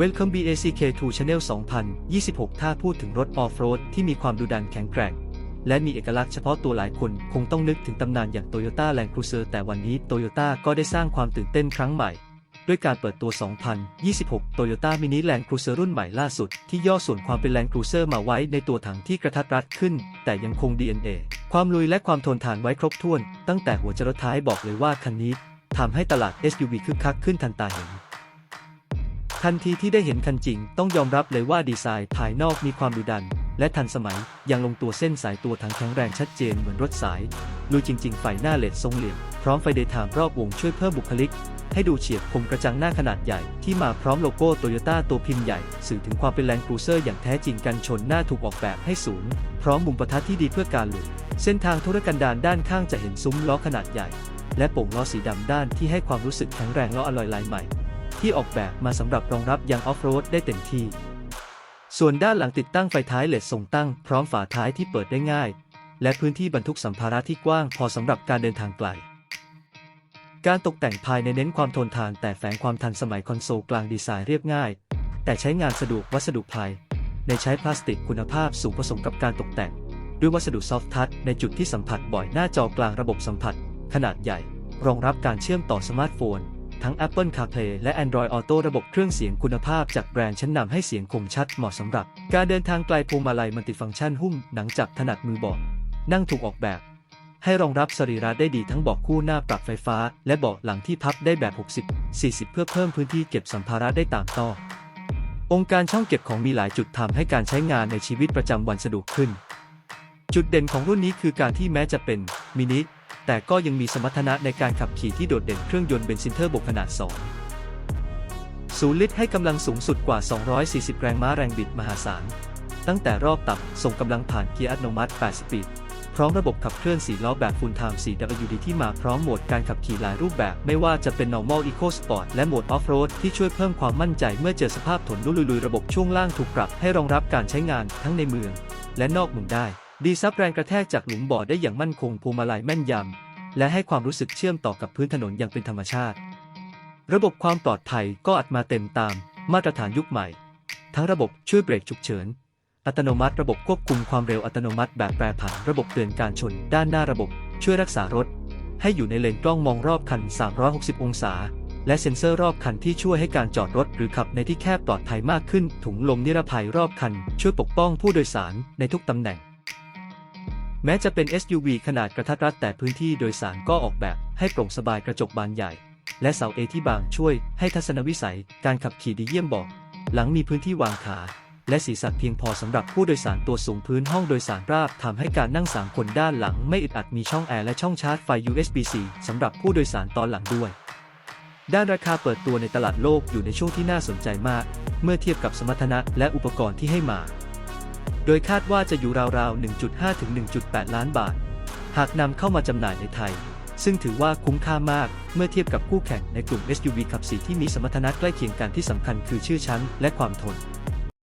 Welcome BACK2 Channel 2026 ถ้าพูดถึงรถออฟโรดที่มีความดุดันแข็งแกร่ง และมีเอกลักษณ์เฉพาะตัวหลายคน คงต้องนึกถึงตำนานอย่าง Toyota Land Cruiser แต่วันนี้ Toyota ก็ได้สร้างความตื่นเต้นครั้งใหม่ ด้วยการเปิดตัว 2026 Toyota Mini Land Cruiser รุ่นใหม่ล่าสุด ที่ย่อส่วนความเป็น Land Cruiser มาไว้ในตัวถังที่กระทัดรัดขึ้น แต่ยังคง DNA ความลุยและความทนทานไว้ครบถ้วน ตั้งแต่หัวจรดท้ายบอกเลยว่าคันนี้ทำให้ตลาด SUV คึกคักขึ้นทันตาเห็น ทันทีที่ได้เห็นคันจริง ต้องยอมรับเลยว่าดีไซน์ภายนอกมีความดุดัน และทันสมัยยังลงตัวเส้นสายตัวทั้งแข็งแรงชัดเจนเหมือนรถสายลุยจริง ๆ ไฟหน้าเลดทรงเหลี่ยมพร้อมไฟเดย์ไทม์รอบวงช่วยเพิ่มบุคลิก ให้ดูเฉียบคมกระจังหน้าขนาดใหญ่ ที่มาพร้อมโลโก้โตโยต้าตัวพิมพ์ใหญ่ สื่อถึงความเป็นแลนด์ครูเซอร์อย่างแท้จริงกันชนหน้าถูกออกแบบให้สูง พร้อมมุมประทัดที่ดีเพื่อการหลุดเส้นทางธุรกันดารด้านข้างจะเห็นซุ้มล้อขนาดใหญ่ และโป่งล้อสีดำด้านที่ให้ความรู้สึกแข็งแรงล้ออลอยลายใหม่ ที่ออกแบบมาสำหรับรองรับยางออฟโรดได้เต็มที่ ส่วนด้านหลังติดตั้งไฟท้ายเลดทรงตั้งพร้อมฝาท้ายที่เปิดได้ง่าย และพื้นที่บรรทุกสัมภาระที่กว้างพอสำหรับการเดินทางไกล การตกแต่งภายในเน้นความทนทานแต่แฝงความทันสมัยคอนโซลกลางดีไซน์เรียบง่าย แต่ใช้งานสะดวกวัสดุภายในใช้พลาสติกคุณภาพสูงผสมกับการตกแต่ง ด้วยวัสดุซอฟท์ทัชในจุดที่สัมผัสบ่อยหน้าจอกลางระบบสัมผัส ขนาดใหญ่ รองรับการเชื่อมต่อสมาร์ทโฟน ทั้ง Apple CarPlay และ Android Auto ระบบเครื่องเสียงคุณภาพจากแบรนด์ชั้นนำให้เสียงคมชัดเหมาะสำหรับ การเดินทางไกลพวงมาลัยมัลติฟังก์ชันหุ้มหนังจับถนัดมือเบาะนั่งถูกออกแบบ ให้รองรับสรีระได้ดีทั้งเบาะคู่หน้าปรับไฟฟ้า และเบาะหลังที่พับได้แบบ 60 40 เพื่อเพิ่มพื้นที่เก็บสัมภาระได้ตามต้อองค์การช่องเก็บของมีหลายจุดทำให้การใช้งานในชีวิตประจำวันสะดวกขึ้น จุดเด่นของรุ่นนี้คือการที่แม้จะเป็นมินิ แต่ก็ยังมีสมรรถนะในการขับขี่ที่โดดเด่นเครื่องยนต์เบนซินเทอร์โบขนาด 2 ศูนย์ลิตรให้กำลังสูงสุดกว่า 240 แรงม้าแรงบิดมหาศาล ตั้งแต่รอบต่ำส่งกำลังผ่านเกียร์อัตโนมัติ 8 สปีด พร้อมระบบขับเคลื่อน4ล้อแบบ Full Time 4WD ที่มาพร้อมโหมดการขับขี่หลายรูปแบบ ไม่ว่าจะเป็น Normal Eco Sport และโหมด Off-road ที่ช่วยเพิ่มความมั่นใจเมื่อเจอสภาพถนนลุยๆระบบช่วงล่างถูกปรับให้รองรับการใช้งานทั้งในเมือง และนอกเมืองได้ ดีซับแรงกระแทกจากหลุมบ่อได้อย่างมั่นคงพวงมาลัยแม่นยำ และให้ความรู้สึกเชื่อมต่อกับพื้นถนนอย่างเป็นธรรมชาติ ระบบความปลอดภัยก็อัดมาเต็มตาม มาตรฐานยุคใหม่ ทั้งระบบช่วยเบรกฉุกเฉิน อัตโนมัติระบบควบคุมความเร็วอัตโนมัติแบบแปรผันระบบเตือนการชน ด้านหน้าระบบ ช่วยรักษารถ ให้อยู่ในเลนกล้องมองรอบคัน 360 องศา และเซ็นเซอร์รอบคันที่ช่วยให้การจอดรถ หรือขับในที่แคบปลอดภัยมากขึ้น ถุงลมนิรภัยรอบคัน ช่วยปกป้องผู้โดยสารในทุกตำแหน่ง แม้จะเป็น SUV ขนาดกระทัดรัดแต่พื้นที่โดยสารก็ออกแบบให้โปร่งสบายกระจกบานใหญ่ และเสาเอที่บางช่วยให้ทัศนวิสัยการขับขี่ดีเยี่ยมบอก หลังมีพื้นที่วางขา และศีรษะเพียงพอสำหรับผู้โดยสารตัวสูงพื้นห้องโดยสารราบทำให้การนั่งสามคนด้านหลังไม่อึดอัดมีช่องแอร์และช่องชาร์จไฟ USB-C สำหรับผู้โดยสารตอนหลังด้วย ด้านราคาเปิดตัวในตลาดโลกอยู่ในช่วงที่น่าสนใจมาก เมื่อเทียบกับสมรรถนะและอุปกรณ์ที่ให้มา ดยคาดว่าจะอยู่ราวๆ 1.5 ถึง 1.8 ล้านบาท หากนำเข้ามาจำหน่ายในไทย ซึ่งถือว่าคุ้มค่ามากเมื่อเทียบกับคู่แข่งในกลุ่ม SUV ขับสีที่มีสมรรถนะใกล้เคียงกันที่สำคัญคือชื่อชั้นและความทน